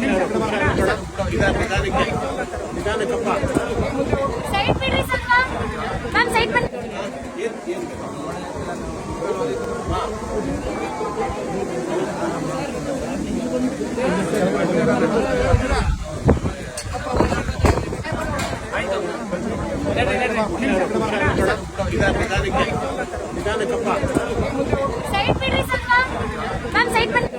ನಿಧಾನಕ್ಕಪ್ಪ side ಬಿಡ್ರಿ ಸ್ವಲ್ಪ ma'am side ಬನ್ನಿ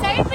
Safe.